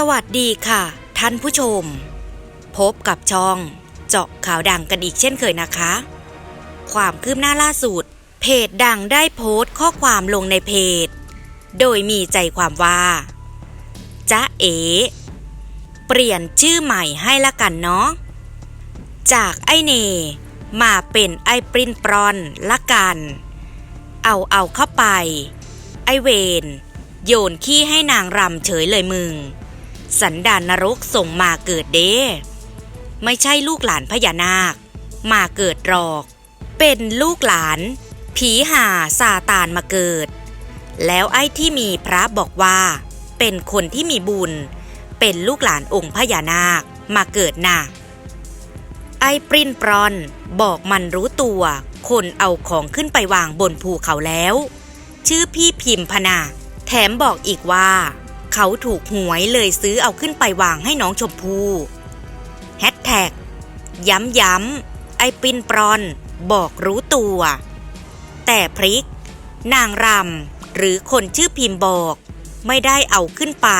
สวัสดีค่ะ ท่านผู้ชม พบกับช่องเจาะข่าวดังกันอีกเช่นเคยนะคะ ความคืบหน้าล่าสุด เพจดังได้โพสต์ข้อความลงในเพจ โดยมีใจความว่าจ๊ะเอ๋เปลี่ยนชื่อใหม่ให้ละกันเนาะจากไอเน มาเป็นไอปรินปรอนละกัน เอาเอาเข้าไป ไอเวนโยนขี้ให้นางรำเฉยเลยมึง สันดานนรกส่งมาเกิดเด้ไม่ใช่ลูกหลานพญานาค มาเกิดหรอก เป็นลูกหลาน ผีหาซาตานมาเกิด แล้วไอ้ที่มีพระบอกว่า เป็นคนที่มีบุญ เป็นลูกหลานองค์พญานาคมาเกิดน่ะไอ้ปรินปรอนบอกมันรู้ตัว คนเอาของขึ้นไปวางบนภูเขาแล้ว ชื่อพี่พิมพนา แถมบอกอีกว่า เขาถูกหวยเลยซื้อเอาขึ้นไปวางให้น้องชมพู่แฮชแท็กย้ำย้ำไอปินปรอน บอกรู้ตัว แต่พริก นางรำหรือคนชื่อพิมพ์บอก ไม่ได้เอาขึ้นไป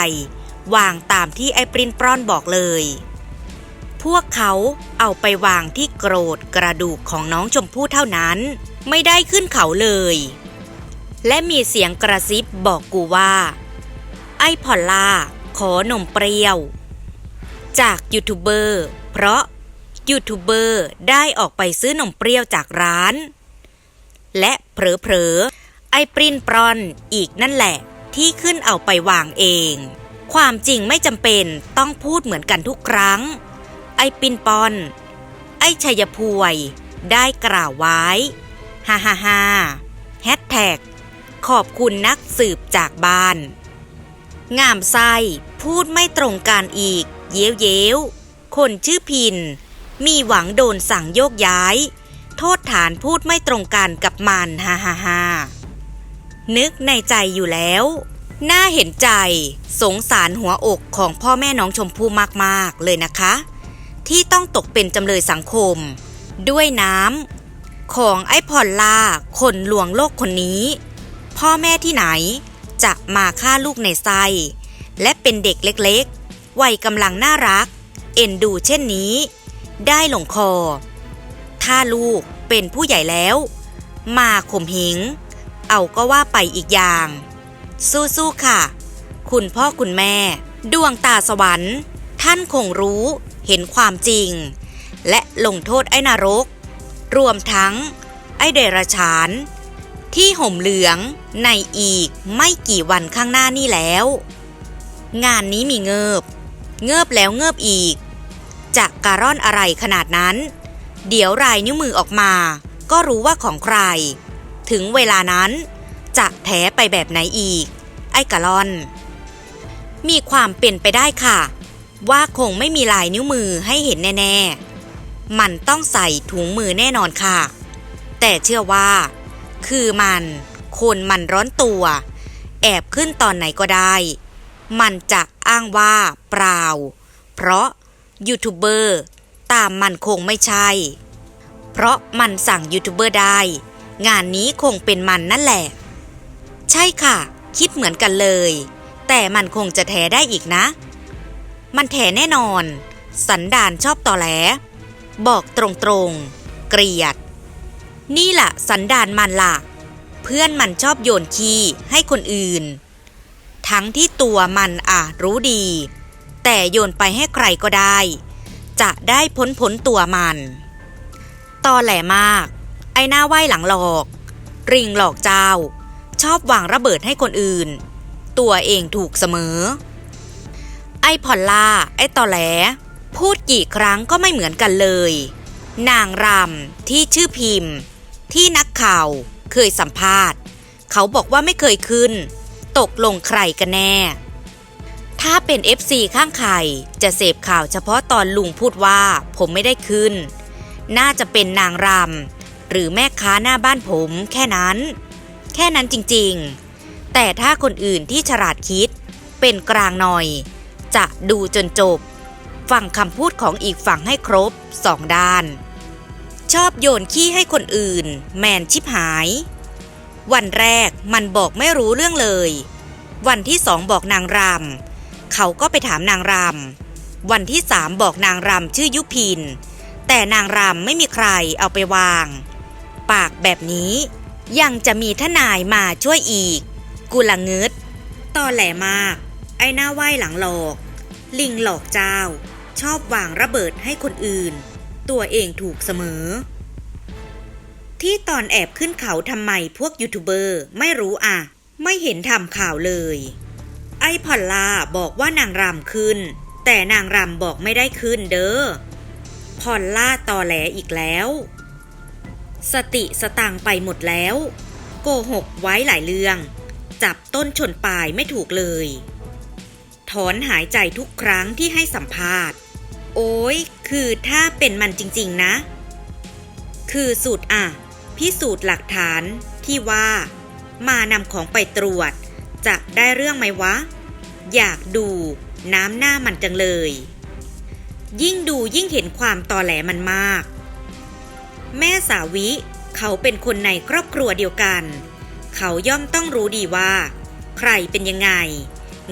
วางตามที่ไอปรินปรอนบอกเลย พวกเขาเอาไปวางที่โกรดกระดูกของน้องชมพู่เท่านั้น ไม่ได้ขึ้นเขาเลย และมีเสียงกระซิบบอกกูว่า ไอพอลลา ขอนมเปรี้ยว จากยูทูบเบอร์ เพราะยูทูบเบอร์ได้ออกไปซื้อนมเปรี้ยวจากร้าน และเผลอๆไอปรินปรอนอีกนั่นแหละ ที่ขึ้นเอาไปวางเอง ความจริงไม่จำเป็นต้องพูดเหมือนกันทุกครั้ง ไอปินปอน ไอชัยพวย ได้กล่าวไว้ฮ่าฮ่าฮ่าแฮชแท็กขอบคุณนักสืบจากบ้าน งามไส้พูดไม่ตรงกันอีก เย้วเย้วคนชื่อพิน มีหวังโดนสั่งโยกย้าย โทษฐานพูดไม่ตรงกันกับมันฮ่าฮ่าฮ่านึกในใจอยู่แล้ว น่าเห็นใจ สงสารหัวอกของพ่อแม่น้องชมพู่มาก ๆ เลยนะคะ ที่ต้องตกเป็นจำเลยสังคม ด้วยน้ำของไอ้พอลล่าคนลวงโลกคนนี้ พ่อแม่ที่ไหน จะมาฆ่าลูกในไส้และเป็นเด็กเล็กๆ วัยกำลังน่ารัก เอ็นดูเช่นนี้ ได้หลงคอ ถ้าลูกเป็นผู้ใหญ่แล้ว มาข่มเหงเอาก็ว่าไปอีกอย่าง สู้ๆค่ะ คุณพ่อคุณแม่ ดวงตาสวรรค์ ท่านคงรู้เห็นความจริง และลงโทษไอ้นรก รวมทั้ง ไอ้เดรัจฉาน ที่ห่มเหลืองในอีกไม่กี่วันข้างหน้านี่แล้ว งานนี้มีเงิบ เงิบแล้วเงิบอีก จะการ่อนอะไรขนาดนั้น เดี๋ยวรายนิ้วมือออกมา ก็รู้ว่าของใคร ถึงเวลานั้น จะแถไปแบบไหนอีก ไอ้กะล่อน มีความเป็นไปได้ค่ะ ว่าคงไม่มีลายนิ้วมือให้เห็นแน่ ๆ มันต้องใส่ถุงมือแน่นอนค่ะ แต่เชื่อว่า คือมันคนมันร้อนตัว แอบขึ้นตอนไหนก็ได้ มันจะอ้างว่าเปล่า เพราะยูทูบเบอร์ตามมันคงไม่ใช่ เพราะมันสั่งยูทูบเบอร์ได้ งานนี้คงเป็นมันนั่นแหละ ใช่ค่ะ คิดเหมือนกันเลย แต่มันคงจะแถได้อีกนะ มันแถแน่นอน สันดานชอบตอแหล บอกตรงๆ เกลียด นี่ล่ะสันดานมันล่ะ เพื่อนมันชอบโยนขี้ให้คนอื่น ทั้งที่ตัวมันอะรู้ดี แต่โยนไปให้ใครก็ได้ จะได้พ้นพ้นตัวมันตอแหลมาก ไอ้หน้าไหวหลังหลอก ริงหลอกเจ้า ชอบวางระเบิดให้คนอื่น ตัวเองถูกเสมอ ไอ้พอลล่า ไอ้ตอแหล พูดกี่ครั้งก็ไม่เหมือนกันเลยนางรำที่ชื่อพิมพ์ ที่นักข่าวเคยสัมภาษณ์ เขาบอกว่าไม่เคยขึ้น ตกลงใครกันแน่ ถ้าเป็น FC ข้างไข่จะเสพข่าวเฉพาะตอนลุงพูดว่าผมไม่ได้ขึ้น น่าจะเป็นนางรำหรือแม่ค้าหน้าบ้านผมแค่นั้น แค่นั้นจริงๆ แต่ถ้าคนอื่นที่ฉลาดคิด เป็นกลางหน่อย จะดูจนจบ ฟังคำพูดของอีกฝั่งให้ครบสองด้าน ชอบโยนขี้ให้คนอื่น แมนชิบหาย วันแรกมันบอกไม่รู้เรื่องเลย วันที่สองบอกนางรำเขาก็ไปถามนางรำวันที่สามบอกนางรำชื่อยุพิน แต่นางรำไม่มีใครเอาไปวาง ปากแบบนี้ ยังจะมีทนายมาช่วยอีก กุละงึดตอแหลมาก ไอ้หน้าไหวหลังหลอก ลิงหลอกเจ้า ชอบวางระเบิดให้คนอื่น ตัวเองถูกเสมอ ที่ตอนแอบขึ้นเขาทำไมพวกยูทูบเบอร์ไม่รู้อะ ไม่เห็นทำข่าวเลย ไอ้พอลล่าบอกว่านางรำขึ้น แต่นางรำบอกไม่ได้ขึ้นเด้อพอลล่าตอแหลอีกแล้ว สติสตังไปหมดแล้ว โกหกไว้หลายเรื่อง จับต้นชนปลายไม่ถูกเลย ถอนหายใจทุกครั้งที่ให้สัมภาษณ์ โอ้ยคือถ้าเป็นมันจริงๆนะ คือสูตรอะ พิสูจน์หลักฐานที่ว่ามานำของไปตรวจ จะได้เรื่องไหมวะ อยากดูน้ำหน้ามันจังเลย ยิ่งดูยิ่งเห็นความตอแหลมันมาก แม่สาวิเขาเป็นคนในครอบครัวเดียวกัน เขาย่อมต้องรู้ดีว่า ใครเป็นยังไง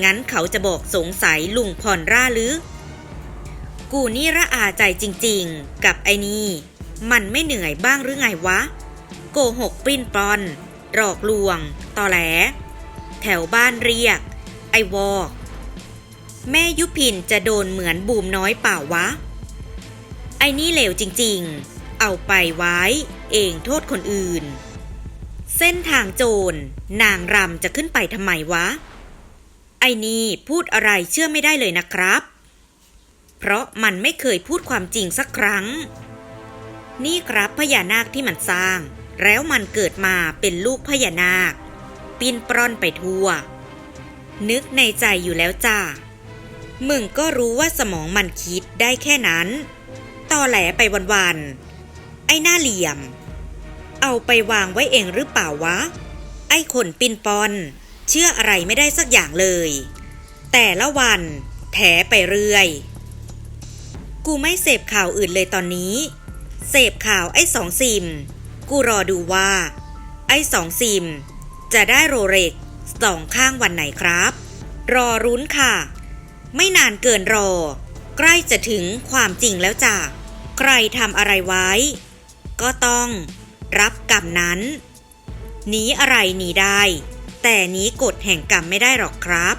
งั้นเขาจะบอกสงสัยลุงพรร่าหรือ กูนี่ระอาใจจริงๆ กับไอ้นี่ มันไม่เหนื่อยบ้างหรือไงวะ โกหกปิ้นปลอน หลอกลวง ตอแหล แถวบ้านเรียก ไอวอกแม่ยุพินจะโดนเหมือนบูมน้อยเปล่าวะ ไอ้นี่เลวจริงๆ เอาไปไว้ เองโทษคนอื่น เส้นทางโจร นางรำจะขึ้นไปทำไมวะ ไอ้นี่พูดอะไรเชื่อไม่ได้เลยนะครับ เพราะมันไม่เคยพูดความจริงสักครั้ง นี่ครับพญานาคที่มันสร้าง แล้วมันเกิดมาเป็นลูกพญานาค ปินปล้อนไปทั่ว นึกในใจอยู่แล้วจ้ามึงก็รู้ว่าสมองมันคิดได้แค่นั้นตอแหลไปวันๆไอ้หน้าเหลี่ยม เอาไปวางไว้เองหรือเปล่าวะ ไอ้คนปินปอน เชื่ออะไรไม่ได้สักอย่างเลย แต่ละวันแถไปเรื่อย กูไม่เสพข่าวอื่นเลยตอนนี้ เสพข่าวไอ้สองซิม กูรอดูว่า ไอ้สองซิม จะได้โรเล็กสองข้างวันไหนครับ รอรุ้นค่ะ ไม่นานเกินรอ ใกล้จะถึงความจริงแล้วจ้ะใครทำอะไรไว้ ก็ต้องรับกรรมนั้นหนีอะไรหนีได้ แต่หนีกฎแห่งกรรมไม่ได้หรอกครับ